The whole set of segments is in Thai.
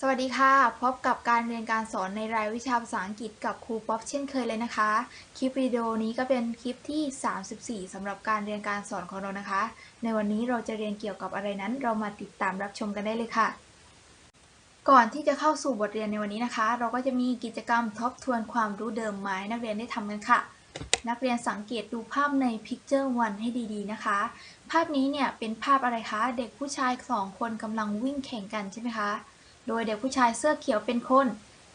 สวัสดีค่ะ พบกับการเรียนการสอนในรายวิชาภาษาอังกฤษกับครูป๊อปเช่นเคยเลยนะคะ คลิปวิดีโอนี้ก็เป็นคลิปที่ 34สำหรับการเรียนการสอนของเรานะคะ ในวันนี้เราจะเรียนเกี่ยวกับอะไรนั้น เรามาติดตามรับชมกันได้เลยค่ะ ก่อนที่จะเข้าสู่บทเรียนในวันนี้นะคะ เราก็จะมีกิจกรรมทบทวนความรู้เดิมมาให้นักเรียนได้ทำกันค่ะ นักเรียนสังเกตดูภาพใน Picture 1 ให้ดีๆนะคะ ภาพนี้เนี่ยเป็นภาพอะไรคะ เด็กผู้ชายสองคนกำลังวิ่งแข่งกันใช่ไหมคะ โดยเด็กผู้ชายเสื้อเขียวเป็นคน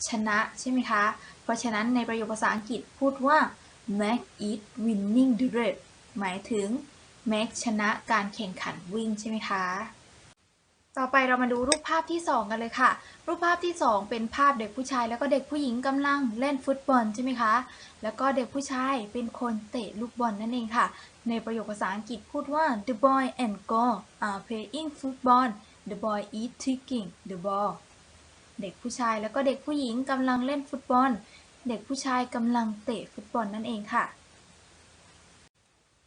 ชนะใช่ไหมคะ เพราะฉะนั้นในประโยคภาษาอังกฤษพูดว่า Mac is winning the race หมายถึง Mac ชนะการแข่งขันวิ่งใช่ไหมคะ ต่อไปเรามาดูรูปภาพที่ 2 กันเลยค่ะ รูปภาพที่ 2 เป็นภาพเด็กผู้ชาย แล้วก็เด็กผู้หญิงกำลังเล่นฟุตบอลใช่ไหมคะ แล้วก็เด็กผู้ชายเป็นคนเตะลูกบอลนั่นเองค่ะ ในประโยคภาษาอังกฤษพูดว่า the boy and girl are playing football the boy is kicking the ball เด็กผู้ชายแล้วก็เด็กผู้หญิงกำลังเล่นฟุตบอล เด็กผู้ชายกำลังเตะฟุตบอลนั่นเองค่ะ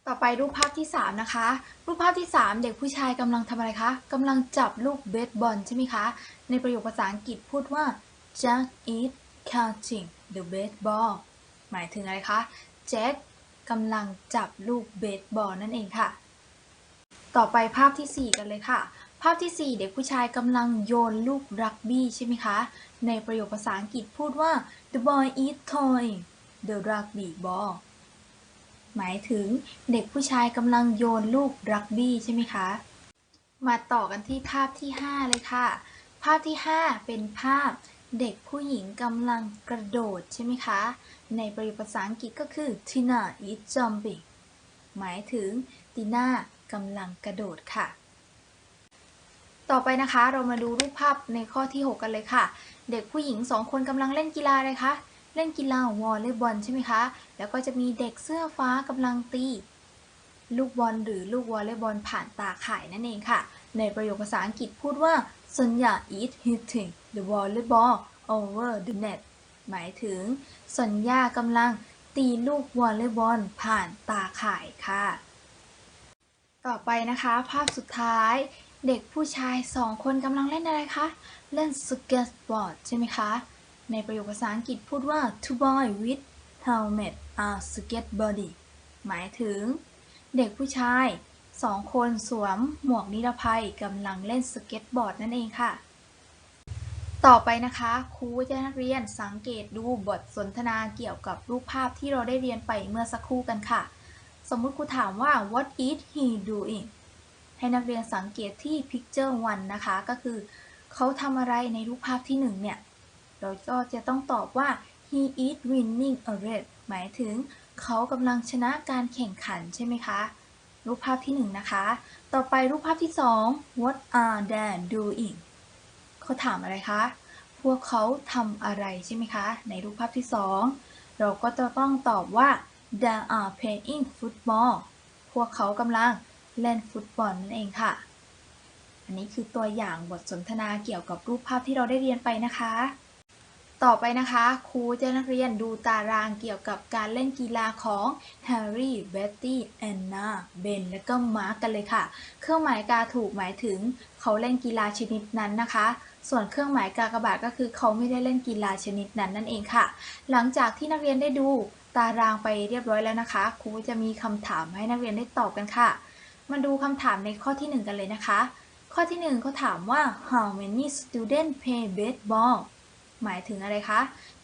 ต่อไปรูปภาพที่ 3 นะคะ รูปภาพที่ 3 เด็กผู้ชายกำลังทำอะไรคะกำลังจับลูกเบสบอลใช่ไหมคะ ในประโยคภาษาอังกฤษพูดว่า Jack is catching the baseball หมายถึงอะไรคะ แจ็คกำลังจับลูกเบสบอลนั่นเองค่ะ ต่อไปภาพทีสี่4 กันเลยค่ะ ภาพที่ 4 เด็กผู้ชายกำลังโยนลูกรักบี้ใช่ไหมคะ ในประโยคภาษาอังกฤษพูดว่า the boy is throwing the rugby ball หมายถึงเด็กผู้ชายกำลังโยนลูกรักบี้ใช่ไหมคะ มาต่อกันที่ภาพที่ 5 เลยค่ะ ภาพที่ 5 เป็นภาพเด็กผู้หญิงกำลังกระโดดใช่ไหมคะ ในประโยคภาษาอังกฤษก็คือ Tina is jumping หมายถึงตีน่ากำลังกระโดดค่ะ ต่อไปนะคะเรามาดูรูปภาพในข้อที่ 6 กันเลยค่ะ เด็กผู้หญิง 2 คนกำลังเล่นกีฬาอะไรคะเล่นกีฬาวอลเลย์บอลใช่ไหมคะ แล้วก็จะมีเด็กเสื้อฟ้ากำลังตี ลูกบอลหรือลูกวอลเลย์บอลผ่านตาข่ายนั่นเองค่ะ ในประโยคภาษาอังกฤษพูดว่า Sonya is hitting the volleyball over the net หมายถึง สัญญากำลังตีลูกวอลเลย์บอลผ่านตาข่ายค่ะ ต่อไปนะคะ ภาพสุดท้ายเด็กผู้ชายสองคนกำลังเล่นอะไรคะ เล่นสเก็ตบอร์ดใช่ไหมคะ ในประโยคภาษาอังกฤษพูดว่า two boy with helmet are skateboarding หมายถึง เด็กผู้ชายสองคนสวมหมวกนิรภัยกำลังเล่นสเก็ตบอร์ดนั่นเองค่ะ ต่อไปนะคะครูจะนักเรียนสังเกตดูบทสนทนาเกี่ยวกับรูปภาพที่เราได้เรียนไปเมื่อสักครู่กันค่ะ สมมุติครูถามว่า what is he doing ให้นักเรียนสังเกตที่ picture 1 นะคะ ก็คือเขาทำอะไรในรูปภาพที่ 1 เนี่ย เราก็จะต้องตอบว่า he is winning a race หมายถึงเขากำลังชนะการแข่งขันใช่ไหมคะ รูปภาพที่ 1 นะคะ ต่อไปรูปภาพที่ 2 what are they doing เขาถามอะไรคะ พวกเขาทำอะไรใช่ไหมคะ ในรูปภาพที่ 2 เราก็จะต้องตอบว่า they are playing football พวกเขากำลังเล่นฟุตบอลนั่นเองค่ะ อันนี้คือตัวอย่างบทสนทนาเกี่ยวกับรูปภาพที่เราได้เรียนไปนะคะ ต่อไปนะคะครูจะนักเรียนดูตารางเกี่ยวกับการเล่นกีฬาของแฮร์รี่ เบตตี้ แอนนา เบน และก็มาร์กกันเลยค่ะ เครื่องหมายกาถูกหมายถึงเขาเล่นกีฬาชนิดนั้นนะคะส่วนเครื่องหมายกากบาทก็คือเขาไม่ได้เล่นกีฬาชนิดนั้นนั่นเองค่ะ หลังจากที่นักเรียนได้ดู ตารางไปเรียบร้อยแล้วนะคะ ครูจะมีคำถามให้นักเรียนได้ตอบกันค่ะ มาดูคำถามในข้อที่ 1 กันเลยนะคะ ข้อที่ 1 เขาถามว่า how many students play baseball หมายถึงอะไรคะ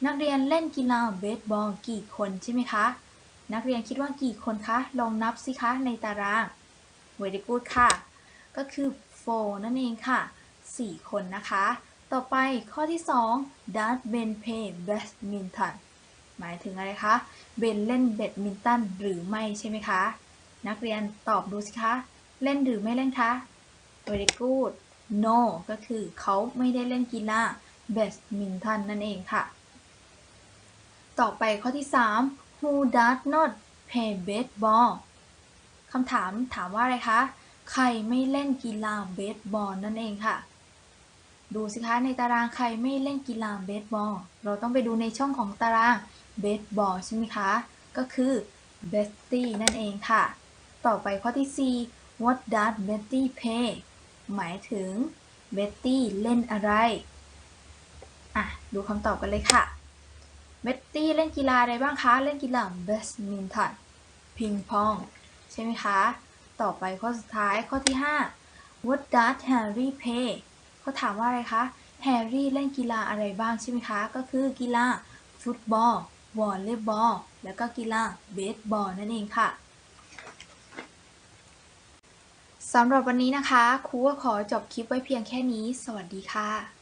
นักเรียนเล่นกีฬาเบสบอลกี่คนใช่ไหมคะ นักเรียนคิดว่ากี่คนคะ ลองนับสิคะในตาราง very good ค่ะ ก็คือ four นั่นเองค่ะ 4 คนนะคะ ต่อไปข้อที่ 2 does Ben play badminton หมายถึงอะไรคะเบนเล่นแบดมินตันหรือไม่ใช่ไหมคะ นักเรียนตอบดูสิคะ เล่นหรือไม่เล่นคะ very good no ก็คือเขาไม่ได้เล่นกีฬาแบดมินตันนั่นเองค่ะ ต่อไปข้อที่ 3 who does not play baseball คำถามถามว่าอะไรคะ ใครไม่เล่นกีฬาเบสบอลนั่นเองค่ะ ดูสิคะในตารางใครไม่เล่นกีฬาเบสบอล เราต้องไปดูในช่องของตารางเบสบอลใช่ไหมคะ ก็คือเบสตี้นั่นเองค่ะ ต่อไปข้อที่ 4 what does Betty play หมายถึงเบตตี้เล่นอะไรอะดูคำตอบกันเลยค่ะเมตตี้เล่นกีฬาอะไรบ้างคะ เล่นกีฬาแบดมินตันพิงพอง ใช่ไหมคะ ต่อไปข้อสุดท้ายข้อที่ 5 What does Harry play เขาถามว่าอะไรคะแฮร์รี่เล่นกีฬาอะไรบ้างใช่ไหมคะ ก็คือกีฬาฟุตบอลวอลเลย์บอลแล้วก็กีฬาเบสบอลนั่นเองค่ะสำหรับวันนี้นะคะ ครูก็ขอจบคลิปไว้เพียงแค่นี้ สวัสดีค่ะ